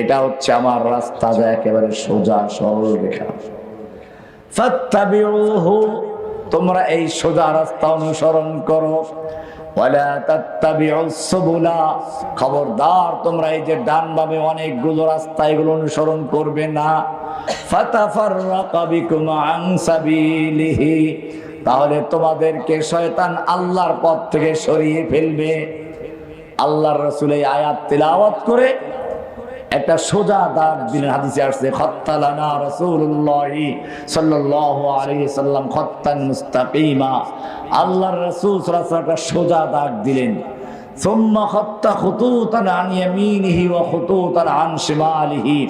এটা হচ্ছে আমার রাস্তা যা একেবারে সোজা, সরল রেখা। তোমরা এই সোজা রাস্তা অনুসরণ করো। খবরদার, তোমরা এই যে ডান বামে অনেকগুলো রাস্তা এগুলো অনুসরণ করবে না। সাবিলিহি তাহলে তোমাদেরকে শয়তান আল্লাহর পথ থেকে সরিয়ে ফেলবে। আল্লাহর রসুল এই আয়াত তিলাওয়াত করে একটা সোজা দাগ দিলেন, হাদিসে আসছে খত্তালানা রাসূলুল্লাহ সাল্লাল্লাহু আলাইহি সাল্লাম খত্তান মুস্তাকিমা। আল্লাহর রাসূল সাল্লাল্লাহু আলাইহি একটা সোজা দাগ দিলেন, সুম্মা খত্তা খুতুতান আন ইয়ামিনিহি ওয়া খুতুতান আন শিমালিহি।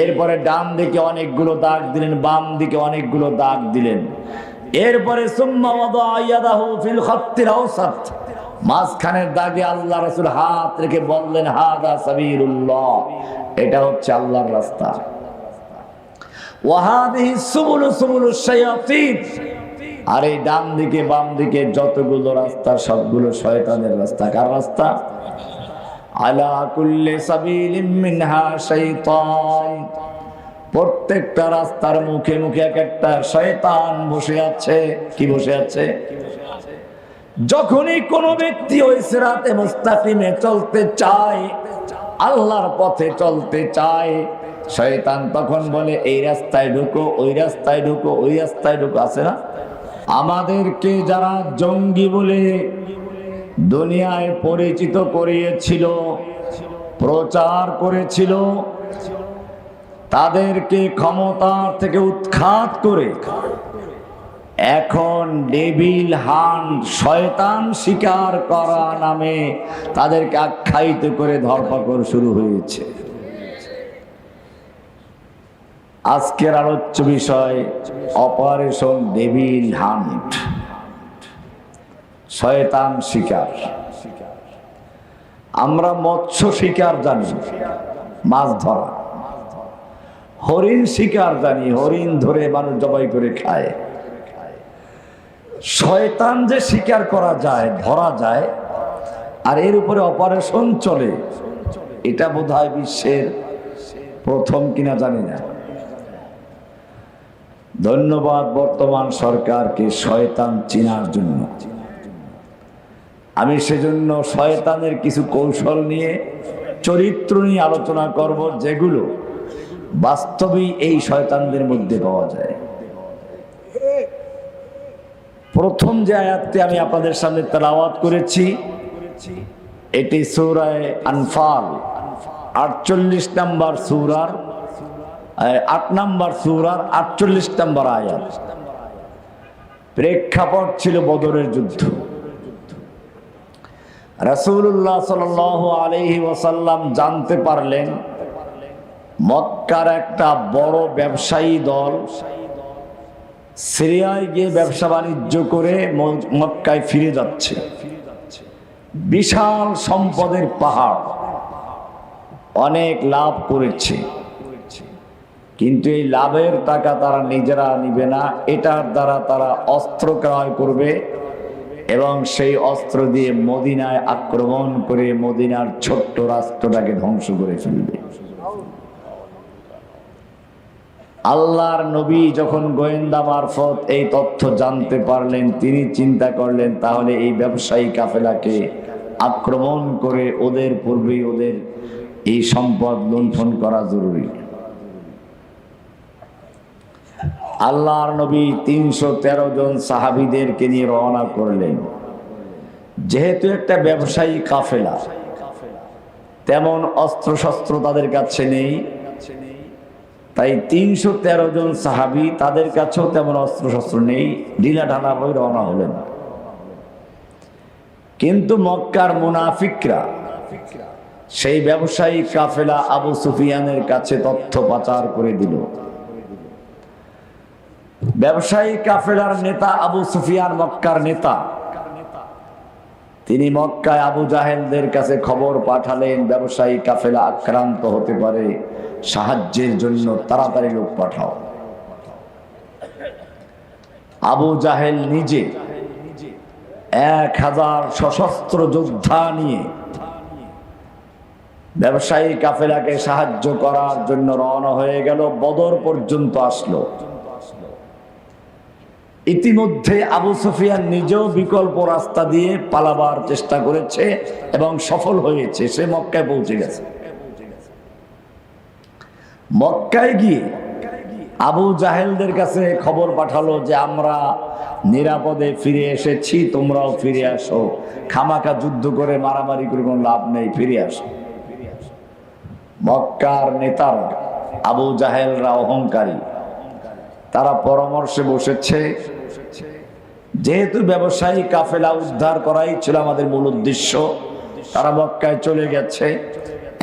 এরপরে ডান দিকে অনেকগুলো দাগ দিলেন, বাম দিকে অনেকগুলো দাগ দিলেন। এরপরে মাঝখানের দাগে আল্লাহ রসুল হাত রেখে বললেন, হাদা সাবিরুল্লাহ এটা হচ্ছে আল্লাহর রাস্তা। আর এই ডান দিকে, বাম দিকে যতগুলো রাস্তা, সবগুলো শয়তানের রাস্তা। কার রাস্তা? আলা কুল্লি সাবিলিন মিনহা শাইতান। প্রত্যেকটা রাস্তার মুখে মুখে এক একটা শয়তান বসে আছে। কি বসে আছে? যখনই কোনো ব্যক্তি ওই সিরাতে মুস্তাকিমে চলতে চায়, আল্লাহর পথে চলতে চায়, শয়তান তখন বলে, এই রাস্তায় ঢুকো, ওই রাস্তায় ঢুকো, ওই রাস্তায় ঢুকো। আছে না? আমাদেরকে যারা জঙ্গি বলে দুনিয়ায় পরিচিত করিয়েছিল, প্রচার করেছিল তাদেরকে ক্ষমতার থেকে উৎখাত করে এখন ডেভিল হান শয়তান শিকার করা নামে তাদেরকে আখ্যায়িত করে ধরপাকড় শুরু হয়েছে। আজকের আলোচ্য বিষয় অপারেশন ডেভিল হান্ট। শয়তান শিকার। আমরা মৎস্য শিকার জানি, মাছ ধরা। হরিণ শিকার জানি, হরিণ ধরে মানুষ জবাই করে খায়। শয়তান যে শিকার করা যায়, ধরা যায়, আর এর উপরে অপারেশন চলে, এটা বোধ বিশ্বের প্রথম কিনা জানি না। ধন্যবাদ বর্তমান সরকারকে শয়তান চিনার জন্য। আমি সেজন্য শয়তানের কিছু কৌশল নিয়ে, চরিত্র নিয়ে আলোচনা করব, যেগুলো বাস্তবেই এই শয়তানদের মধ্যে পাওয়া যায়। প্রথম যে আয়াতটি আমি আপনাদের সামনে তেলাওয়াত করেছি, এটি সৌরায় আনফাল, আটচল্লিশ নাম্বার সৌরার আট নাম্বার সৌরার আটচল্লিশ নাম্বার আয়াত। প্রেক্ষাপট ছিল বদরের যুদ্ধ। রাসূলুল্লাহ সাল আলহি ওয়াসাল্লাম জানতে পারলেন মক্কার একটা বড় ব্যবসায়ী দল সিরিয়ায় গিয়ে ব্যবসা বাণিজ্য করে মক্কায় ফিরে যাচ্ছে। বিশাল সম্পদের পাহাড়। অনেক লাভ করেছে। কিন্তু এই লাভের টাকা তারা নিজেরা নিবে না। এটার দ্বারা তারা অস্ত্র ক্রয় করবে এবং সেই অস্ত্র দিয়ে মদিনায় আক্রমণ করে মদিনার ছোট্ট রাষ্ট্রটাকে ধ্বংস করে ফেলবে। আল্লাহর নবী যখন গোয়েন্দা মারফত এই তথ্য জানতে পারলেন, তিনি চিন্তা করলেন, তাহলে এই ব্যবসায়ী কাফেলাকে আক্রমণ করে ওদের পূর্বেই ওদের এই সম্পদ লুণ্ঠন করা জরুরি। আল্লাহর নবী তিনশো তেরো জন সাহাবিদেরকে নিয়ে রওনা করলেন। যেহেতু একটা ব্যবসায়ী কাফেলা, তেমন অস্ত্রশস্ত্র তাদের কাছে নেই তাই তিনশো তেরো জন সাহাবি তাদের কাছেও তেমন অস্ত্রশস্ত্র নেই, ঢিলা ঢালা হয়ে রওনা হলেন। কিন্তু মক্কার মুনাফিকরা, সেই ব্যবসায়ী কাফেলা আবু সুফিয়ানের কাছে তথ্য পাচার করে দিল। ব্যবসায়ী কাফেলার নেতা আবু সুফিয়ান মক্কার নেতা। তিনি মক্কায় আবু জাহেলদের কাছে খবর পাঠালেন, ব্যবসায়ী কাফেলা আক্রান্ত হতে পারে সাহায্যের জন্য তাড়াতাড়ি লোক পাঠাও। আবু জাহেল নিজে এক হাজার সশস্ত্র যোদ্ধা নিয়ে ব্যবসায়ী কাফেলাকে সাহায্য করার জন্য রওনা হয়ে গেল, বদর পর্যন্ত আসলো। ইতিমধ্যে আবু সুফিয়ান নিজেও বিকল্প রাস্তা দিয়ে পালাবার চেষ্টা করেছে এবং সফল হয়েছে, সে মক্কায় পৌঁছে গেছে। মক্কায় গিয়ে আবু জাহেলদের কাছে খবর পাঠালো যে আমরা নিরাপদে ফিরে এসেছি, তোমরাও ফিরে আসো। খামাকা যুদ্ধ করে মারামারি করে কোনো লাভ নেই, ফিরে আসো। মক্কার নেতারা, আবু জাহেলরা অহংকারী। তারা পরামর্শে বসেছে, যেহেতু ব্যবসায়ী কাফেলা উদ্ধার করাই ছিল আমাদের মূল উদ্দেশ্য, তারা মক্কায় চলে গেছে।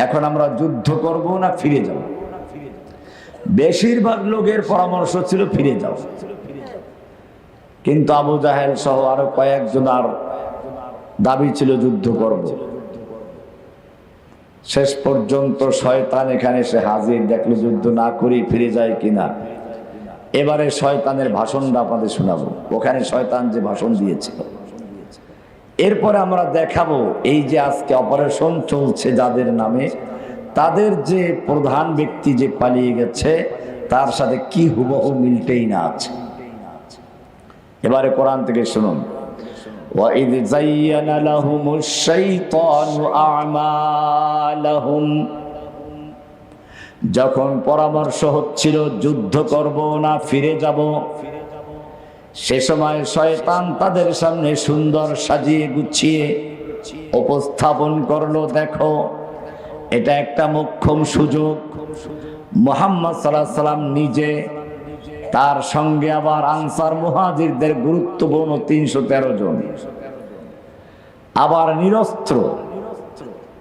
এখন আমরা যুদ্ধ করব না ফিরে যাব? বেশিরভাগ লোকের পরামর্শ ছিল ফিরে যাও। কিন্তু আবু জাহেল সহ আরও কয়েকজন আর দাবি ছিল যুদ্ধ করব। শেষ পর্যন্ত শয়তান এখানে এসে হাজির, দেখল যুদ্ধ না করি ফিরে যায় কিনা। এবারে শয়তানের ভাষণটা আপনাদের শোনাবো। ওখানে শয়তান যে ভাষণ দিয়েছিল। এরপরে আমরা দেখাবো এই যে আজকে অপারেশন চলছে যাদের নামে তাদের যে প্রধান ব্যক্তি যে পালিয়ে গেছে তার সাথে কি হুবহু মিলতেই না আছে এবারে কোরআন থেকে শুনুন وَإِذْ زَيَّنَ لَهُمُ الشَّيْطَانُ أَعْمَالَهُمْ যখন পরামর্শ হচ্ছিল যুদ্ধ করব না ফিরে যাব সে সময় শয়তান তাদের সামনে সুন্দর সাজিয়ে গুছিয়ে উপস্থাপন করলো দেখো এটা একটা মোক্ষম সুযোগ। মোহাম্মদ সাল্লাহ সাল্লাম নিজে, তার সঙ্গে আবার আনসার মুহাজিরদের গুরুত্বপূর্ণ তিনশো তেরো জন। আবার নিরস্ত্র।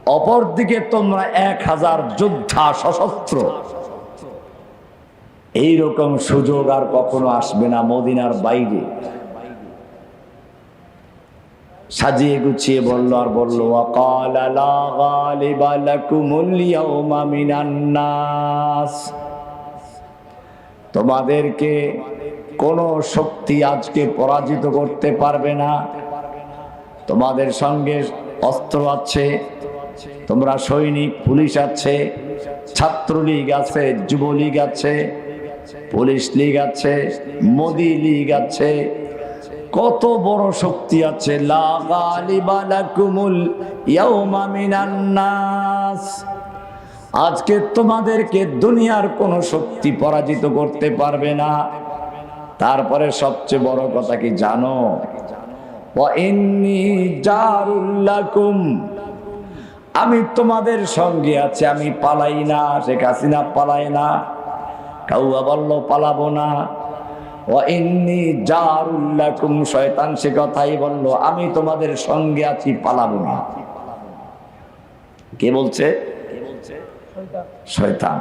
অপরদিকে তোমরা এক হাজার যোদ্ধা সশস্ত্র। এইরকম সুযোগ আর কখনো আসবে না মদিনার বাইরে। সাজিয়ে গুছিয়ে বলল, আর বলল তোমাদেরকে কোনো শক্তি আজকে পরাজিত করতে পারবে না। তোমাদের সঙ্গে অস্ত্র আছে, তোমরা সৈনিক, পুলিশ আছে, ছাত্রলীগ আছে, যুবলীগ আছে, পুলিশ লীগ আছে, মোদি লীগ আছে কত বড় শক্তি আছে। আজকে তোমাদেরকে দুনিয়ার কোন শক্তি পরাজিত করতে পারবে না। তারপরে সবচেয়ে বড় কথা কি জানো? আমি তোমাদের সঙ্গে আছি, আমি পালাই না, শেখ হাসিনা পালাই না। কাউয়া বলল, পালাবো না। জারুল্লাকুম শয়তান সে কথাই বলল, আমি তোমাদের সঙ্গে আছি, পালাবো না। কে বলছে? শয়তান।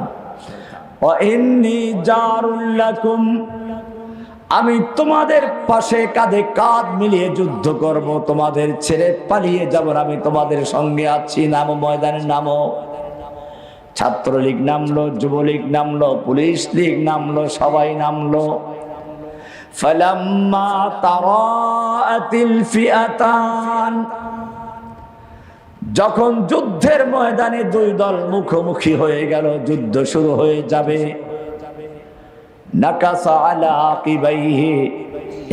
জারুল্লাকুম আমি তোমাদের পাশে কাঁধে কাঁধ মিলিয়ে যুদ্ধ করব, তোমাদের ছেড়ে পালিয়ে যাব আমি তোমাদের সঙ্গে আছি, নামো ময়দানের নামো। ছাত্রলীগ নামলো, যুবলীগ নামলো, পুলিশ লীগ নামলো, সবাই নামলো। ফালাম্মা তারাআতিল ফিআতান যখন যুদ্ধের ময়দানে দুই দল মুখোমুখি হয়ে গেল, যুদ্ধ শুরু হয়ে যাবে।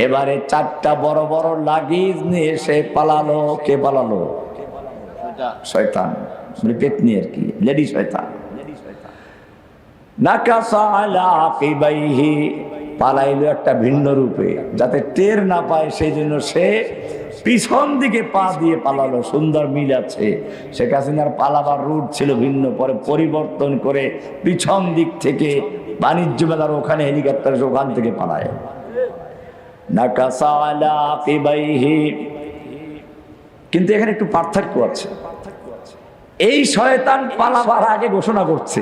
এবারে চারটা বড় বড় লাগিজ নিয়ে সে পালালো। কে পালালো? শয়তান পেতনি আর কি, লেডি শয়তান। নাকাসা আলা আকিবাইহি পালাইলো একটা ভিন্ন রূপে। যাতে টের না পায়, সেই জন্য সে পিছন দিকে পা দিয়ে পালালো। সুন্দর মিল আছে। শেখ হাসিনার পালাবার রুট ছিল ভিন্ন। পরে পরিবর্তন করে পিছন দিক থেকে বাণিজ্য মেলার ওখানে হেলিকপ্টার ওখান থেকে পালায়। কিন্তু এখানে একটু পার্থক্য আছে। এই শয়তান পালাবার আগে ঘোষণা করছে।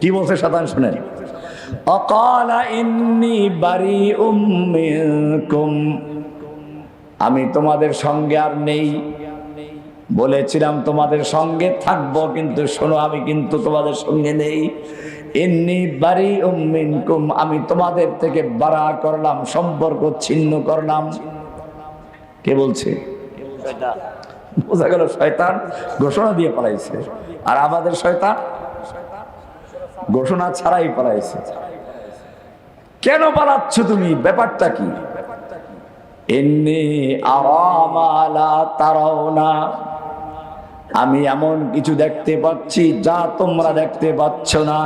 কি বলছে শতান শুনেন? অকাল ইন্নি বারি উম্মিনকুম আমি তোমাদের সঙ্গে আর নেই। বলেছিলাম তোমাদের সঙ্গে থাকব কিন্তু শোনো আমি কিন্তু তোমাদের সঙ্গে নেই। এমনি বাড়ি উম্মিনকুম আমি তোমাদের থেকে বাড়া করলাম সম্পর্ক ছিন্ন করলাম। কে বলছে? বোঝা গেল শয়তান ঘোষণা দিয়ে পালাইছে। আর আমাদের শয়তান? ঘোষণা ছাড়াই পালাইছে। কেন পালাচ্ছ তুমি? ব্যাপারটা কি? এমনি আরামালা তারাও না আমি এমন কিছু দেখতে পাচ্ছি যা তোমরা দেখতে পাচ্ছ না।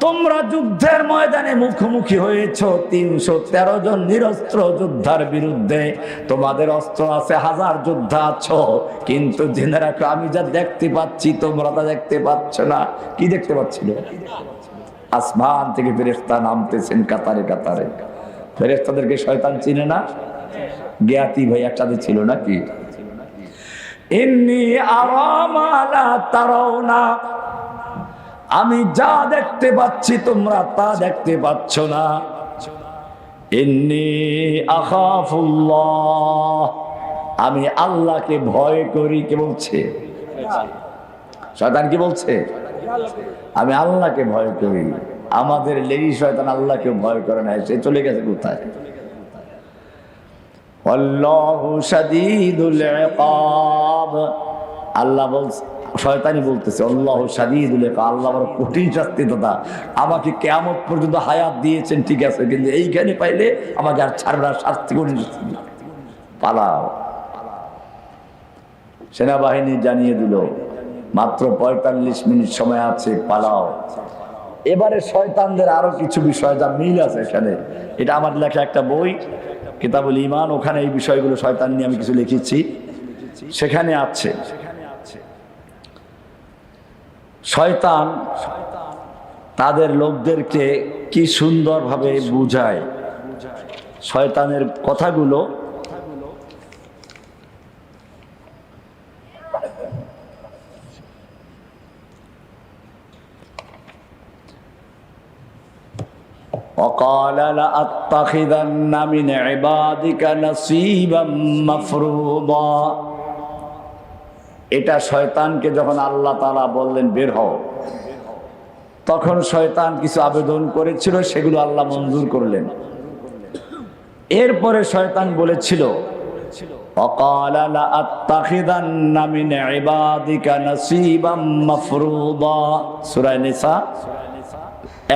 তোমরা যুদ্ধের ময়দানে মুখোমুখি হয়েছ। তিনশো তেরো জন নিরস্ত্র যোদ্ধার বিরুদ্ধে। তোমাদের অস্ত্র আছে, হাজার যোদ্ধা আছো। কিন্তু জেনে রাখো, আমি যা দেখতে পাচ্ছি, তোমরা তা দেখতে পাচ্ছ না। কি দেখতে পাচ্ছিল? আসমান থেকে ফেরেস্তা নামতেছেন কাতারে কাতারে। ফেরেস্তাদেরকে শয়তান চিনে না? জ্ঞাতি ভাই একসাথে ছিল নাকি? না আমি যা দেখতে পাচ্ছি তোমরা তা দেখতে পাচ্ছ না। এমনি আখাফুল্লাহ। আমি আল্লাহকে ভয় করি। কে বলছে? শয়তান কি বলছে? আমি আল্লাহকে ভয় করি। আমাদের লেডি শয়তান আল্লাহকে ভয় করে না। সে চলে গেছে কোথায়? আল্লাহু বলছে শয়তানি বলতেছে আল্লাহ ইকাব। আল্লাহ বড় কঠিন শাস্তি দাদা। আমাকে কেমন পর্যন্ত হায়াত দিয়েছেন, ঠিক আছে, কিন্তু এইখানে পাইলে আমাকে আর ছাড়বে শাস্তি করে পালাও। সেনাবাহিনী জানিয়ে দিল, মাত্র পঁয়তাল্লিশ মিনিট সময় আছে, পালাও। এবারে শয়তানদের আরও কিছু বিষয় যা মিল আছে এখানে। এটা আমার লেখা একটা বই, কিতাবুল ইমান ওখানে এই বিষয়গুলো শয়তান নিয়ে আমি কিছু লিখেছি। সেখানে আছে, শয়তান তাদের লোকদেরকে কি সুন্দরভাবে বুঝায়? শয়তানের কথাগুলো وقال لأتخذن من عبادك نصيبا مفروضا এটা শয়তানকে যখন আল্লাহ তালা বললেন বের হও তখন শয়তান কিছু আবেদন করেছিল সেগুলো আল্লাহ মঞ্জুর করলেন এরপরে শয়তান বলেছিল وقال لأتخذن من عبادك نصيبا مفروضا সূরা নিসা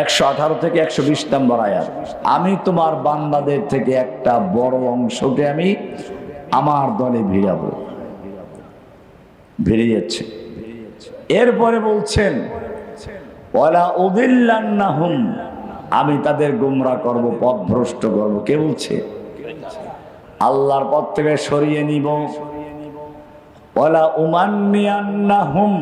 একশো আঠারো থেকে একশো বিশ নম্বর আয়াত। আমি তোমার বান্দাদের থেকে একটা বড় অংশকে আমি আমার দলে ভিড়াবো। ভিড়ে যাচ্ছে এরপরে বলছেন আমি তাদের গুমরা করব, পথভ্রষ্ট করব। কে বলছে? আল্লাহর পথ থেকে সরিয়ে নিব। ওলা উমান্নিয়ান্নাহুম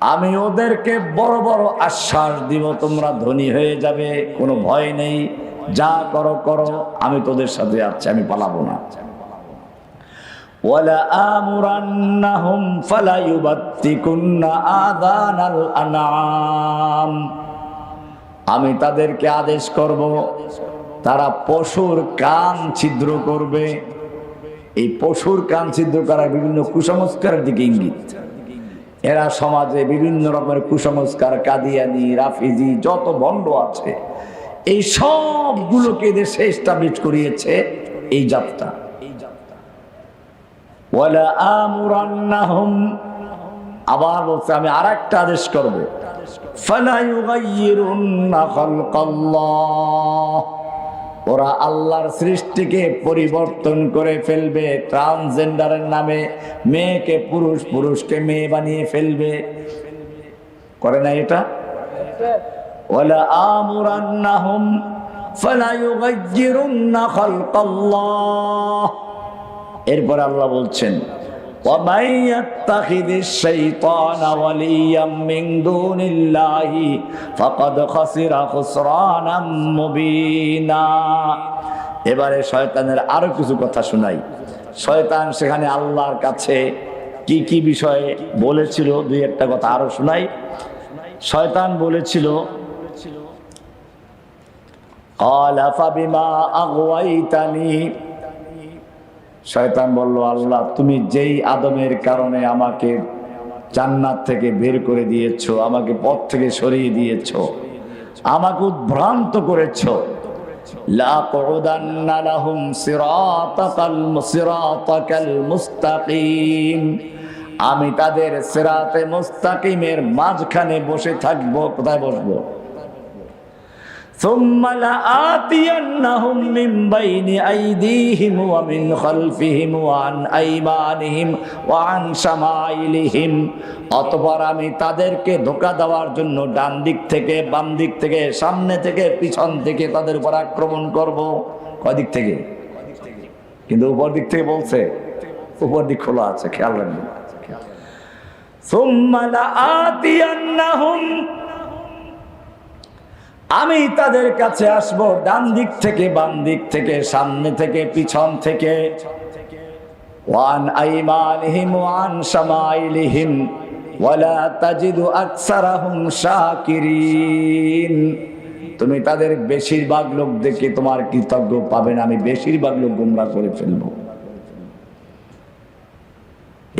আমি ওদেরকে বড় বড় আশ্বাস দিব, তোমরা ধনী হয়ে যাবে, কোনো ভয় নেই। যা করো করো, আমি তোদের সাথে আছি, আমি পালাবো না। ফালা আমি তাদেরকে আদেশ করব, তারা পশুর কান ছিদ্র করবে। এই পশুর কান ছিদ্র করা বিভিন্ন কুসংস্কারের দিকে ইঙ্গিত। এরা সমাজে বিভিন্ন রকমের কুসংস্কার, কাদিয়ানি, রাফিজি, যত ভণ্ড আছে, এই সবগুলোকে দেশে এস্টাবলিশ করিয়েছে এই আমুরান্নাহুম, আবার বলছে, আমি আর একটা আদেশ করব। ফালা ইউগাইয়িরুন্না খালকাল্লাহ। ওরা আল্লাহর সৃষ্টিকে পরিবর্তন করে ফেলবে ট্রান্সজেন্ডারের নামে মেয়েকে পুরুষ, পুরুষকে মেয়ে বানিয়ে ফেলবে। করে না এটা? এরপর আল্লাহ বলছেন ومن يتخذ الشيطان وليا من دون الله فقد خسر خسرانا مبينا এবারে শয়তানের আরো কিছু কথা শোনাই শয়তান সেখানে আল্লাহর কাছে কি কি বিষয়ে বলেছিল দুই একটা কথা আরো শোনাই শয়তান বলেছিল قال فبما أغويتني শয়তান বলল, আল্লাহ, তুমি যেই আদমের কারণে আমাকে জান্নাত থেকে বের করে দিয়েছ, আমাকে পথ থেকে সরিয়ে দিয়েছ, আমাকে উদ্ভ্রান্ত করেছ আমি তাদের সেরাতে মুস্তাকিমের মাঝখানে বসে থাকব, কোথায় বসবো? ثم لآتينهم من بين أيديهم ومن خلفهم وعن أيمانهم وعن شمائلهم অতপর আমি তাদেরকে ধোকা দেওয়ার জন্য ডান দিক থেকে বাম দিক থেকে সামনে থেকে পিছন থেকে তাদের উপর আক্রমণ করব কদিক থেকে কিন্তু উপর দিক থেকে বলছে উপর দিক খোলা আছে খেয়াল রাখবেন ثم لآتينهم আমি তাদের কাছে আসব ডান দিক থেকে, বাম দিক থেকে, সামনে থেকে, পিছন থেকে। ওয়ান ওয়ান ওয়ালা তাজিদু তুমি তাদের বেশিরভাগ লোক দেখে তোমার কৃতজ্ঞ পাবে না, আমি বেশিরভাগ লোক গুমরাহ করে ফেলব।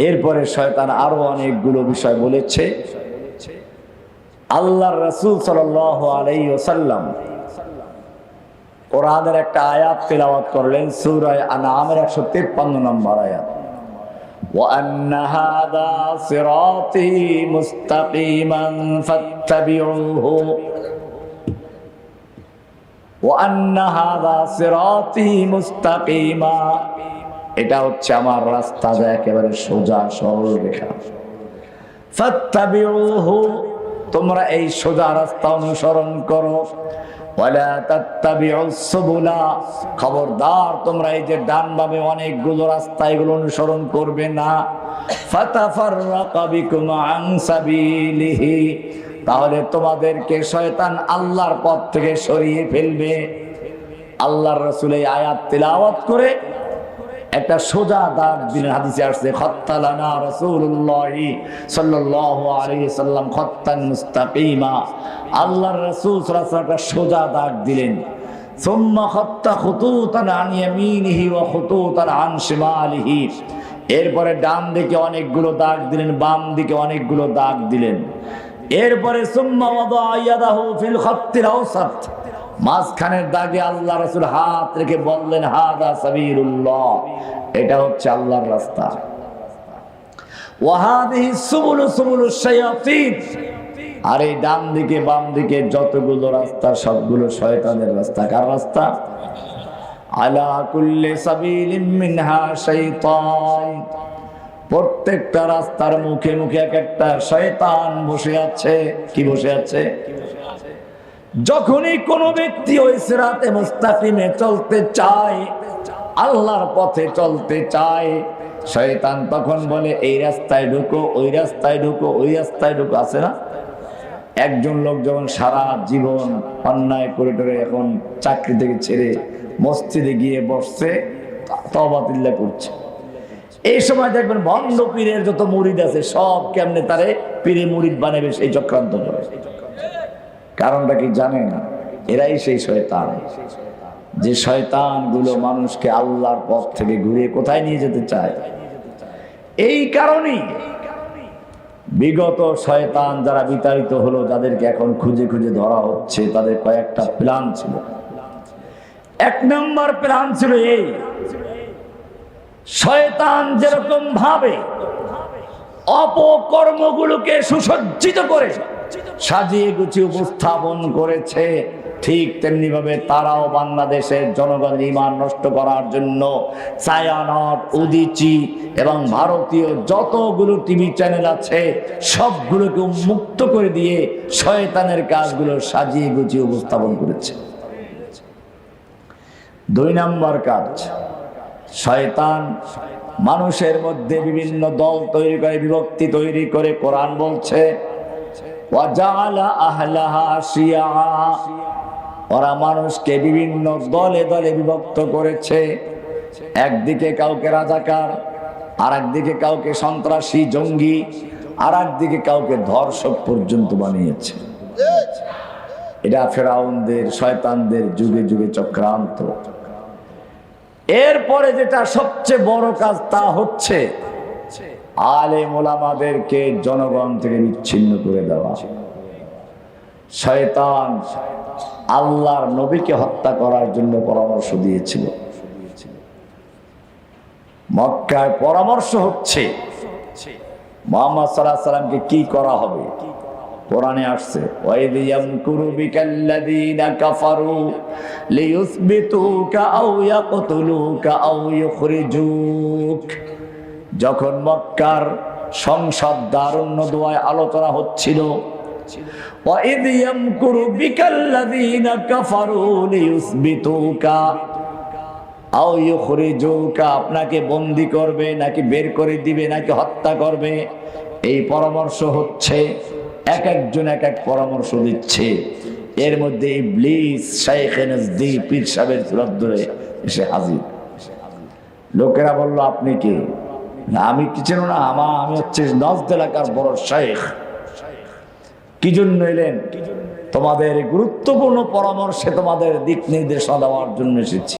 এরপরে শয়তান আরও অনেকগুলো বিষয় বলেছে। আল্লাহর রসুল সাল আলাই ওসাল্লাম কোরআনের একটা আয়াত তেলাওয়াত করলেন সুরায় আনামের একশো তেপ্পান্ন নম্বর আয়াত وأن هذا صراطي مستقيما فاتبعوه وأن هذا صراطي مستقيما এটা হচ্ছে আমার রাস্তা যা একেবারে সোজা সরল রেখা ফাত্তাবিউহু তোমরা এই সোজা রাস্তা অনুসরণ করো। খবরদার, তোমরা এই যে ডান বামে অনেকগুলো রাস্তা, এগুলো অনুসরণ করবে না। তাহলে তোমাদেরকে শয়তান আল্লাহর পথ থেকে সরিয়ে ফেলবে। আল্লাহর রাসূল এই আয়াত তেলাওয়াত করে একটা সোজা দাগ দিলেন হাদিসে আসছে খত্তালানা রাসূলুল্লাহ সাল্লাল্লাহু আলাইহি সাল্লাম খত্তান মুস্তাকিমা। আল্লাহর রাসূল সাল্লাল্লাহু আলাইহি একটা সোজা দাগ দিলেন। সুম্মা খত্তা খুতুতান আন ইয়ামিনিহি ওয়া খুতুতান আন শিমালিহি। এরপরে ডান দিকে অনেকগুলো দাগ দিলেন, বাম দিকে অনেকগুলো দাগ দিলেন। এরপরে, সুম্মা ওয়াদা ইয়াদাহু ফিল খাত্তিল আওসাত। মাঝখানের দাগে আল্লাহ রসুল হাত রেখে বললেন, হাদা সাবিরুল্লাহ এটা হচ্ছে আল্লাহর রাস্তা। ওয়াহাদিহি সুবুলু আর এই ডান দিকে, বাম দিকে যতগুলো রাস্তা, সবগুলো শয়তানের রাস্তা। কার রাস্তা? আলা কুল্লি সাবিলিন মিনহা প্রত্যেকটা রাস্তার মুখে মুখে এক একটা শয়তান বসে আছে। কি বসে আছে? যখনই কোন ব্যক্তি ওই সিরাতে মুস্তাকিমে চলতে চায়, আল্লাহর পথে চলতে চায়, শয়তান তখন বলে, এই রাস্তায় ঢুকো, ওই রাস্তায় ঢুকো, ওই রাস্তায় ঢুকো। আছে না? একজন লোক যখন সারা জীবন অন্যায় করে টরে এখন চাকরি থেকে ছেড়ে মসজিদে গিয়ে বসছে তবাতিল্লা করছে। এই সময় দেখবেন ভণ্ড পীরের যত মুরিদ আছে, সব কেমনে তারে পীরে মুরিদ বানাবে সেই চক্রান্ত করে কারণটা কি জানে না এরাই সেই শয়তান। যে শয়তানগুলো মানুষকে আল্লাহর পথ থেকে ঘুরিয়ে কোথায় নিয়ে যেতে চায়? এই কারণেই বিগত শয়তান যারা বিতাড়িত হলো, যাদেরকে এখন খুঁজে খুঁজে ধরা হচ্ছে, তাদের কয়েকটা প্ল্যান ছিল। এক নম্বর প্ল্যান ছিল এই শয়তান যেরকম ভাবে অপকর্মগুলোকে সুসজ্জিত করে সাজিয়ে গুছিয়ে উপস্থাপন করেছে। ঠিক তেমনি ভাবে তারাও বাংলাদেশের জনগণের ইমান নষ্ট করার জন্য ছায়ানট, উদিচি এবং ভারতীয় যতগুলো টিভি চ্যানেল আছে, সবগুলোকে মুক্ত করে দিয়ে শয়তানের কাজগুলো সাজিয়ে গুছিয়ে উপস্থাপন করেছে। দুই নম্বর কাজ, শয়তান মানুষের মধ্যে বিভিন্ন দল তৈরি করে, বিভক্তি তৈরি করে, কোরআন বলছে ওরা মানুষকে বিভিন্ন দলে দলে বিভক্ত করেছে। একদিকে কাউকে রাজাকার আর একদিকে কাউকে সন্ত্রাসী, জঙ্গি আর একদিকে কাউকে ধর্ষক পর্যন্ত বানিয়েছে। এটা ফেরাউনদের, শয়তানদের যুগে যুগে চক্রান্ত। এরপরে যেটা সবচেয়ে বড় কাজ তা হচ্ছে আলে মোলামাদেরকে জনগণ থেকে বিচ্ছিন্ন করে দেওয়া। শয়তান আল্লাহর নবীকে হত্যা করার জন্য পরামর্শ দিয়েছিল। মক্কায় পরামর্শ হচ্ছে, মোহাম্মদ সাল্লাহ সাল্লামকে কি করা হবে? কোরআনে আসছে লিয়ুসবিতুকা আও ইয়াকতুলুকা আও ইউখরিজুক। যখন মক্কার সংসদ দারুণ্য দোয়ায় আলোচনা হচ্ছিল আপনাকে বন্দি করবে, নাকি বের করে দিবে, নাকি হত্যা করবে এই পরামর্শ হচ্ছে, এক একজন এক এক পরামর্শ দিচ্ছে। এর মধ্যে ইবলিস, শাইখে এসে হাজির। লোকেরা বলল, আপনি কি? আমি কি ছিল না, আমা, আমি হচ্ছে নজদ এলাকার বড় শেখ কি জন্য এলেন? তোমাদের গুরুত্বপূর্ণ পরামর্শে তোমাদের দিক নির্দেশনা দেওয়ার জন্য এসেছি।